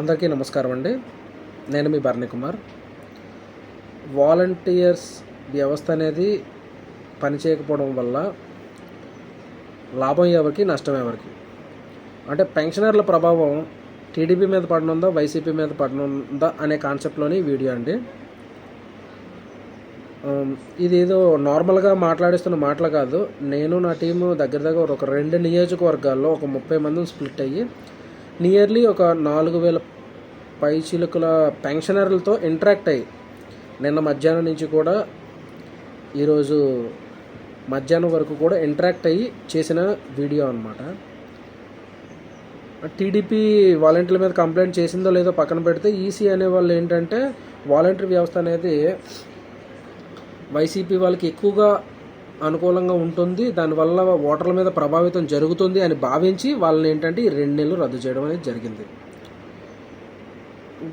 అందరికీ నమస్కారం అండి. నేను మీ భరణి కుమార్. వాలంటీర్స్ వ్యవస్థ అనేది పనిచేయకపోవడం వల్ల లాభం ఎవరికి నష్టం ఎవరికి? అంటే పెన్షనర్ల ప్రభావం టీడీపీ మీద పడనుందా వైసీపీ మీద పడనుందా అనే కాన్సెప్ట్లోని వీడియో అండి. ఇదేదో ఇది ఏదో నార్మల్గా మాట్లాడిస్తున్న మాటలు కాదు. నేను నా టీము దగ్గర దగ్గర ఒక రెండు నియోజకవర్గాల్లో ఒక ముప్పై మందిని స్ప్లిట్ అయ్యి నియర్లీ ఒక నాలుగు వేల పైచిలుకుల పెన్షనర్లతో ఇంటరాక్ట్ అయ్యి నిన్న మధ్యాహ్నం నుంచి కూడా ఈరోజు మధ్యాహ్నం వరకు కూడా ఇంటరాక్ట్ అయ్యి చేసిన వీడియో అనమాట టీడీపీ వాలంటీర్ల మీద కంప్లైంట్ చేసిందో లేదో పక్కన పెడితే ఈసీ అనే వాళ్ళు ఏంటంటే వాలంటీర్ వ్యవస్థ అనేది వైసీపీ వాళ్ళకి ఎక్కువగా అనుకూలంగా ఉంటుంది. దానివల్ల ఓటర్ల మీద ప్రభావితం జరుగుతుంది అని భావించి వాళ్ళని ఏంటంటే ఈ రెండు నెలలు రద్దు చేయడం అనేది జరిగింది.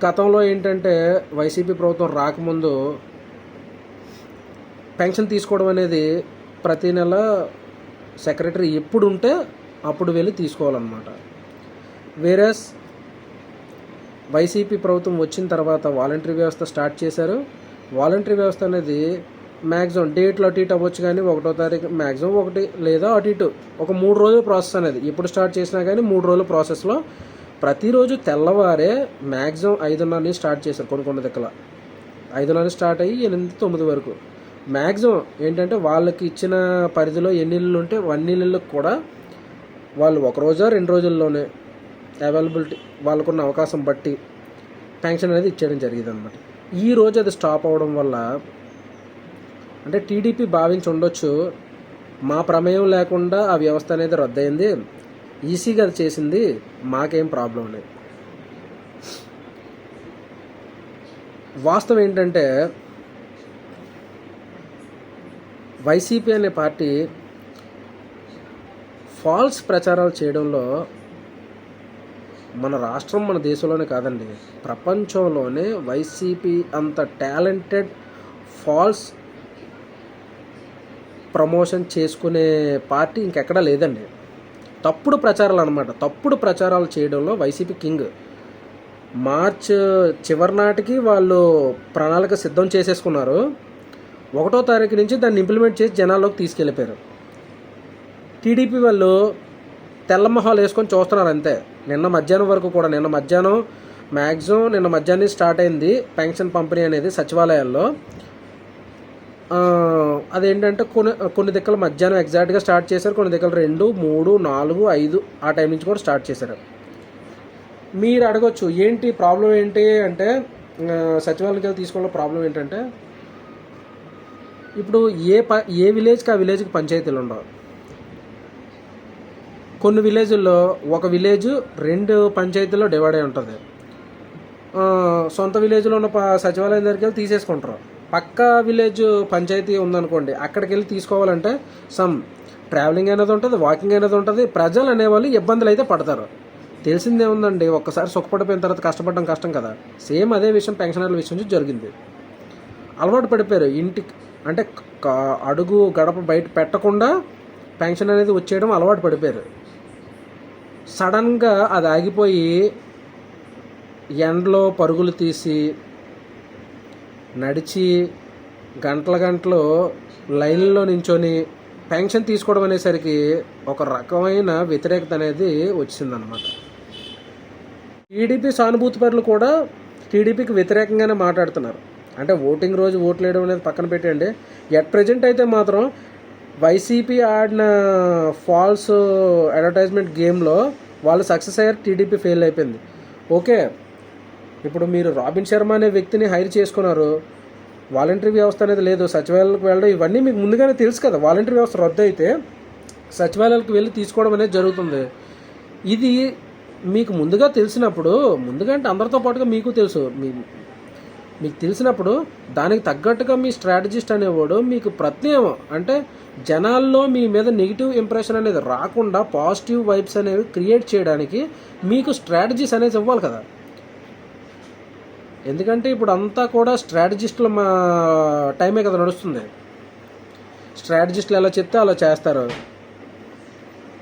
గతంలో ఏంటంటే వైసీపీ ప్రభుత్వం రాకముందు పెన్షన్ తీసుకోవడం అనేది ప్రతి నెల సెక్రటరీ ఎప్పుడు ఉంటే అప్పుడు వెళ్ళి తీసుకోవాలన్నమాట. వేరేస్ వైసీపీ ప్రభుత్వం వచ్చిన తర్వాత వాలంటరీ వ్యవస్థ స్టార్ట్ చేశారు. వాలంటరీ వ్యవస్థ అనేది మ్యాక్సిమం డేట్లు అటు ఇటు అవ్వచ్చు కానీ ఒకటో తారీఖు మ్యాక్సిమం ఒకటి లేదా అటు ఇటు ఒక మూడు రోజుల ప్రాసెస్ అనేది. ఇప్పుడు స్టార్ట్ చేసినా కానీ మూడు రోజుల ప్రాసెస్లో. ప్రతిరోజు తెల్లవారే మ్యాక్సిమం ఐదున్నర నుంచి స్టార్ట్ చేశారు కొన్ని కొన్ని దగ్గర. ఐదున్నర స్టార్ట్ అయ్యి ఎనిమిది తొమ్మిది వరకు. మ్యాక్సిమం ఏంటంటే వాళ్ళకి ఇచ్చిన పరిధిలో ఎన్ని ఇళ్ళు ఉంటే అన్ని ఇళ్ళకి కూడా వాళ్ళు ఒక రోజా రెండు రోజుల్లోనే అవైలబిలిటీ వాళ్ళకున్న అవకాశం బట్టి పెన్షన్ అనేది ఇచ్చేయడం జరిగింది అనమాట ఈ రోజు అది స్టాప్ అవ్వడం వల్ల అంటే టీడీపీ భావించి ఉండొచ్చు. మా ప్రమేయం లేకుండా ఆ వ్యవస్థ అనేది రద్దయింది. ఈసీగా అది చేసింది మాకేం ప్రాబ్లం లేదు. వాస్తవం ఏంటంటే వైసీపీ అనే పార్టీ ఫాల్స్ ప్రచారాలు చేయడంలో మన రాష్ట్రం మన దేశంలోనే కాదండి. ప్రపంచంలోనే వైసీపీ అంత టాలెంటెడ్ ఫాల్స్ ప్రమోషన్ చేసుకునే పార్టీ ఇంకెక్కడా లేదండి. తప్పుడు ప్రచారాలు అనమాట తప్పుడు ప్రచారాలు చేయడంలో వైసీపీ కింగ్. మార్చ్ చివరి నాటికి వాళ్ళు ప్రణాళిక సిద్ధం చేసేసుకున్నారు. ఒకటో తారీఖు నుంచి దాన్ని ఇంప్లిమెంట్ చేసి జనాల్లోకి తీసుకెళ్ళిపోయారు. టీడీపీ వాళ్ళు తెల్ల మొహాలు వేసుకొని చూస్తున్నారు అంతే. నిన్న మధ్యాహ్నం వరకు కూడా నిన్న మధ్యాహ్నం మ్యాక్సిమం నిన్న మధ్యాహ్నం స్టార్ట్ అయింది పెన్షన్ పంపిణీ అనేది సచివాలయాల్లో. అదేంటంటే కొన్ని కొన్ని దిక్కలు మధ్యాహ్నం ఎగ్జాక్ట్గా స్టార్ట్ చేశారు కొన్ని దిక్కలు రెండు మూడు నాలుగు ఐదు ఆ టైం నుంచి కూడా స్టార్ట్ చేశారు. మీరు అడగచ్చు ఏంటి ప్రాబ్లం ఏంటి అంటే సచివాలయానికి వెళ్ళి తీసుకోవడం ప్రాబ్లం ఏంటంటే ఇప్పుడు ఏ ప ఏ విలేజ్కి ఆ విలేజ్కి పంచాయతీలు ఉండవు. కొన్ని విలేజ్ల్లో ఒక విలేజ్ రెండు పంచాయతీల్లో డివైడ్ అయి ఉంటుంది. సొంత విలేజ్లో ఉన్న సచివాలయం దగ్గరికి వెళ్ళి తీసేసుకుంటారు. పక్క విలేజ్ పంచాయతీ ఉందనుకోండి అక్కడికి వెళ్ళి తీసుకోవాలంటే సమ్ ట్రావెలింగ్ అనేది ఉంటుంది వాకింగ్ అనేది ఉంటుంది ప్రజలు అనేవాళ్ళు ఇబ్బందులు అయితే పడతారు. తెలిసిందే ఉందండి ఒక్కసారి సుఖపడిపోయిన తర్వాత కష్టపడడం కష్టం కదా. సేమ్ అదే విషయం పెన్షనర్ల విషయం నుంచి జరిగింది. అలవాటు పడిపోయారు ఇంటికి అంటే అడుగు గడప బయట పెట్టకుండా పెన్షన్ అనేది వచ్చేయడం అలవాటు పడిపోయారు. సడన్గా అది ఆగిపోయి ఎండలో పరుగులు తీసి నడిచి గంటల గంటలు లైన్లో నించొని పెన్షన్ తీసుకోవడం అనేసరికి ఒక రకమైన వ్యతిరేకత అనేది వచ్చిందనమాట టీడీపీ సానుభూతిపరులు కూడా టీడీపీకి వ్యతిరేకంగానే మాట్లాడుతున్నారు. అంటే ఓటింగ్ రోజు ఓట్లు వేయడం అనేది పక్కన పెట్టండి ఎట్ ప్రజెంట్ అయితే మాత్రం వైసీపీ ఆడిన ఫాల్స్ అడ్వర్టైజ్మెంట్ గేమ్లో వాళ్ళు సక్సెస్ అయ్యారు టీడీపీ ఫెయిల్ అయిపోయింది. ఓకే ఇప్పుడు మీరు రాబిన్ శర్మ అనే వ్యక్తిని హైర్ చేసుకున్నారు వాలంటరీ వ్యవస్థ అనేది లేదు సచివాలయాలకు వెళ్ళడం ఇవన్నీ మీకు ముందుగానే తెలుసు కదా వాలంటరీ వ్యవస్థ రద్దు అయితే సచివాలయాలకు వెళ్ళి తీసుకోవడం అనేది జరుగుతుంది. ఇది మీకు ముందుగా తెలిసినప్పుడు ముందుగా అంటే అందరితో పాటుగా మీకు తెలుసు మీ మీకు తెలిసినప్పుడు దానికి తగ్గట్టుగా మీ స్ట్రాటజిస్ట్ అనేవాడు మీకు ప్రత్యయం అంటే జనాల్లో మీ మీద నెగిటివ్ ఇంప్రెషన్ అనేది రాకుండా పాజిటివ్ వైబ్స్ అనేవి క్రియేట్ చేయడానికి మీకు స్ట్రాటజీస్ అనేది ఇవ్వాలి కదా. ఎందుకంటే ఇప్పుడు అంతా కూడా స్ట్రాటజిస్టుల మా టైమే కదా నడుస్తుంది. స్ట్రాటజిస్టులు ఎలా చెప్తే అలా చేస్తారు.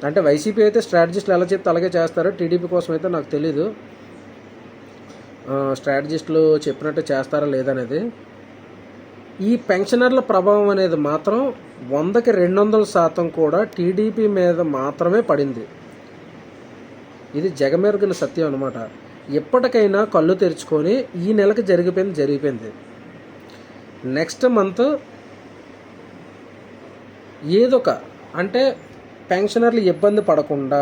అంటే వైసీపీ అయితే స్ట్రాటజిస్టులు ఎలా చెప్తే అలాగే చేస్తారు. టీడీపీ కోసం అయితే నాకు తెలీదు. స్ట్రాటజిస్టులు చెప్పినట్టు చేస్తారా లేదనేది ఈ పెన్షనర్ల ప్రభావం అనేది మాత్రం వందకి రెండు వందల శాతం కూడా టీడీపీ మీద మాత్రమే పడింది. ఇది జగమెరుగిన సత్యం అనమాట ఎప్పటికైనా కళ్ళు తెరుచుకొని ఈ నెలకి జరిగిపోయింది జరిగిపోయింది. నెక్స్ట్ మంత్ ఏదొక అంటే పెన్షనర్లు ఇబ్బంది పడకుండా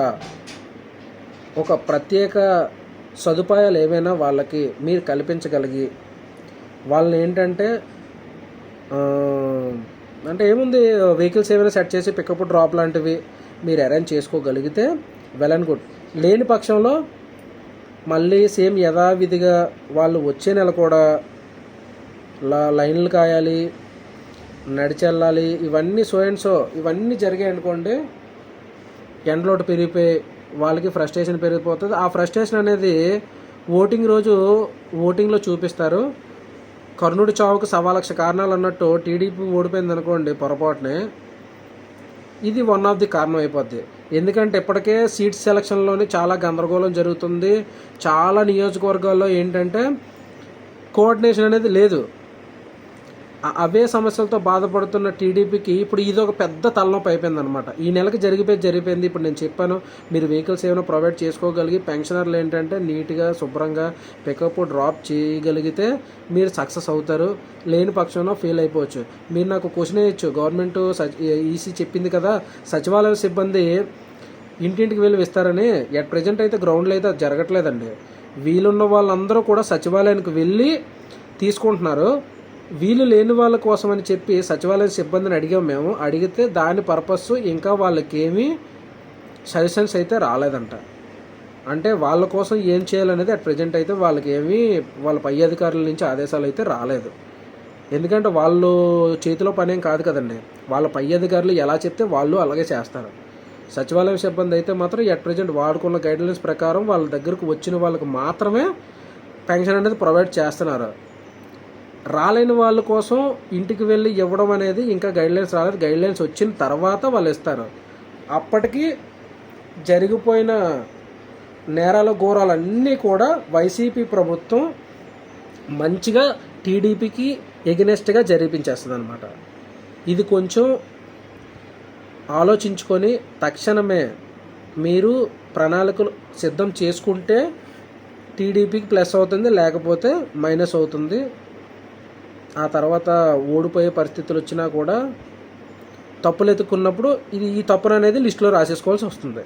ఒక ప్రత్యేక సదుపాయాలు ఏవైనా వాళ్ళకి మీరు కల్పించగలిగి వాళ్ళని ఏంటంటే అంటే ఏముంది వెహికల్స్ ఏమైనా సెట్ చేసి పికప్ డ్రాప్ లాంటివి మీరు అరేంజ్ చేసుకోగలిగితే వెల్ అండ్ గుడ్ లేని పక్షంలో మళ్ళీ సేమ్ యథావిధిగా వాళ్ళు వచ్చే నెల కూడా లా లైన్లు కాయాలి నడిచెళ్ళాలి ఇవన్నీ సో అండ్ సో ఇవన్నీ జరిగాయి అనుకోండి ఎండలోటు పెరిగిపోయి వాళ్ళకి ఫ్రస్ట్రేషన్ పెరిగిపోతుంది. ఆ ఫ్రస్ట్రేషన్ అనేది ఓటింగ్ రోజు ఓటింగ్లో చూపిస్తారు. కర్ణుడి చావుకు సవా లక్ష కారణాలు అన్నట్టు టీడీపీ ఓడిపోయింది అనుకోండి పొరపాటునే. ఇది వన్ ఆఫ్ ది కారణం అయిపోద్ది. ఎందుకంటే ఇప్పటికే సీట్ సెలక్షన్లోనే చాలా గందరగోళం జరుగుతుంది. చాలా నియోజకవర్గాల్లో ఏంటంటే కోఆర్డినేషన్ అనేది లేదు. అవే సమస్యలతో బాధపడుతున్న టీడీపీకి ఇప్పుడు ఇది ఒక పెద్ద తలనొప్పి అయిపోయింది అనమాట ఈ నెలకి జరిగిపోయి జరిగిపోయింది. ఇప్పుడు నేను చెప్పాను మీరు వెహికల్స్ ఏమైనా ప్రొవైడ్ చేసుకోగలిగి పెన్షనర్లు ఏంటంటే నీట్గా శుభ్రంగా పికప్ డ్రాప్ చేయగలిగితే మీరు సక్సెస్ అవుతారు. లేని పక్షంలో ఫెయిల్ అయిపోవచ్చు. మీరు నాకు క్వశ్చన్ వేయచ్చు గవర్నమెంట్ ఈసీ చెప్పింది కదా సచివాలయ సిబ్బంది ఇంటింటికి వెళ్ళి ఇస్తారని ఎట్ ప్రజెంట్ అయితే గ్రౌండ్లో అయితే జరగట్లేదండి. వీలున్న వాళ్ళందరూ కూడా సచివాలయానికి వెళ్ళి తీసుకుంటున్నారు. వీలు లేని వాళ్ళ కోసం అని చెప్పి సచివాలయం సిబ్బందిని అడిగాం మేము. అడిగితే దాని పర్పస్ ఇంకా వాళ్ళకేమీ సజెషన్స్ అయితే రాలేదంట. అంటే వాళ్ళ కోసం ఏం చేయాలనేది అట్ ప్రజెంట్ అయితే వాళ్ళకి ఏమీ వాళ్ళ పై అధికారుల నుంచి ఆదేశాలు అయితే రాలేదు. ఎందుకంటే వాళ్ళు చేతిలో పనేం కాదు కదండి. వాళ్ళ పై అధికారులు ఎలా చెప్తే వాళ్ళు అలాగే చేస్తారు. సచివాలయం సిబ్బంది అయితే మాత్రం ఎట్ ప్రజెంట్ వాడుకున్న గైడ్లైన్స్ ప్రకారం వాళ్ళ దగ్గరకు వచ్చిన వాళ్ళకి మాత్రమే పెన్షన్ అనేది ప్రొవైడ్ చేస్తున్నారు. రాలేని వాళ్ళ కోసం ఇంటికి వెళ్ళి ఇవ్వడం అనేది ఇంకా గైడ్లైన్స్ రాలేదు. గైడ్లైన్స్ వచ్చిన తర్వాత వాళ్ళు ఇస్తారు. అప్పటికి జరిగిపోయిన నేరాల ఘోరాలన్నీ కూడా వైసీపీ ప్రభుత్వం మంచిగా టీడీపీకి ఎగనెస్ట్గా జరిపించేస్తుంది అనమాట ఇది కొంచెం ఆలోచించుకొని తక్షణమే మీరు ప్రణాళికలు సిద్ధం చేసుకుంటే టీడీపీకి ప్లస్ అవుతుంది లేకపోతే మైనస్ అవుతుంది. ఆ తర్వాత ఓడిపోయే పరిస్థితులు వచ్చినా కూడా తప్పులు ఎత్తుకున్నప్పుడు ఇది ఈ తప్పును అనేది లిస్టులో రాసేసుకోవాల్సి వస్తుంది.